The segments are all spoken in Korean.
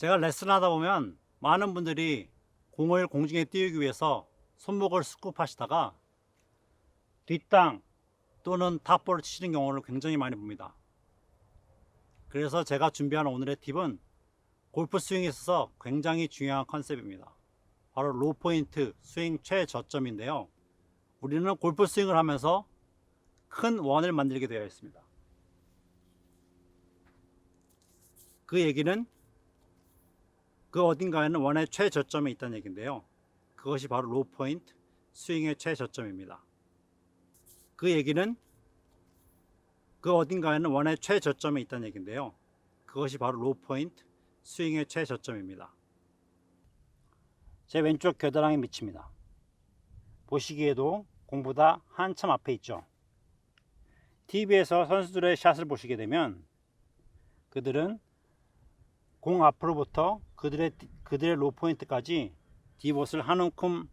제가 레슨 하다 보면 많은 분들이 공을 공중에 띄우기 위해서 손목을 스쿱 하시다가 뒷땅 또는 탑볼을 치시는 경우를 굉장히 많이 봅니다. 그래서 제가 준비한 오늘의 팁은 골프 스윙에 있어서 굉장히 중요한 컨셉입니다. 바로 로 포인트 스윙 최저점인데요. 우리는 골프 스윙을 하면서 큰 원을 만들게 되어 있습니다. 그 얘기는 그 어딘가에는 원의 최저점에 있다는 얘기인데요. 그것이 바로 로 포인트 스윙의 최저점입니다. 그 얘기는 그 어딘가에는 원의 최저점에 있다는 얘기인데요. 그것이 바로 로 포인트 스윙의 최저점입니다. 제 왼쪽 겨드랑이 밑입니다. 보시기에도 공보다 한참 앞에 있죠. TV에서 선수들의 샷을 보시게 되면 그들은 공 앞으로부터 그들의 그들의 로 포인트까지 디봇을 한 움큼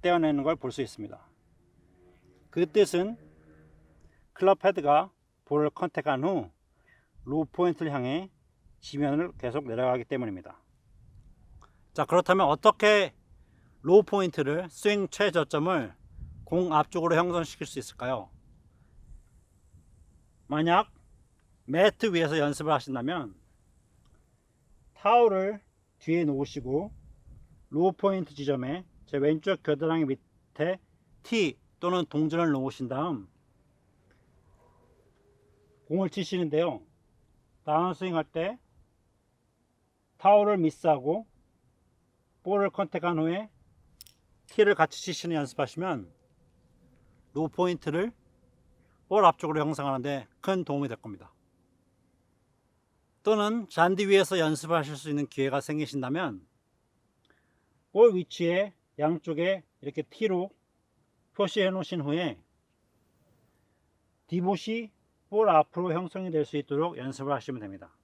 떼어내는 걸 볼 수 있습니다. 그 뜻은 클럽 헤드가 볼을 컨택한 후 로 포인트를 향해 지면을 계속 내려가기 때문입니다. 자 그렇다면 어떻게 로 포인트를 스윙 최저점을 공 앞쪽으로 형성시킬 수 있을까요? 만약 매트 위에서 연습을 하신다면 타올을 뒤에 놓으시고 로우 포인트 지점에 제 왼쪽 겨드랑이 밑에 티 또는 동전을 놓으신 다음 공을 치시는데요. 다운스윙 할 때 타올을 미스하고 볼을 컨택한 후에 티를 같이 치시는 연습하시면 로우 포인트를 볼 앞쪽으로 형성하는데 큰 도움이 될 겁니다. 또는 잔디 위에서 연습하실 수 있는 기회가 생기신다면 볼 위치에 양쪽에 이렇게 T로 표시해 놓으신 후에 디봇이 볼 앞으로 형성이 될 수 있도록 연습을 하시면 됩니다.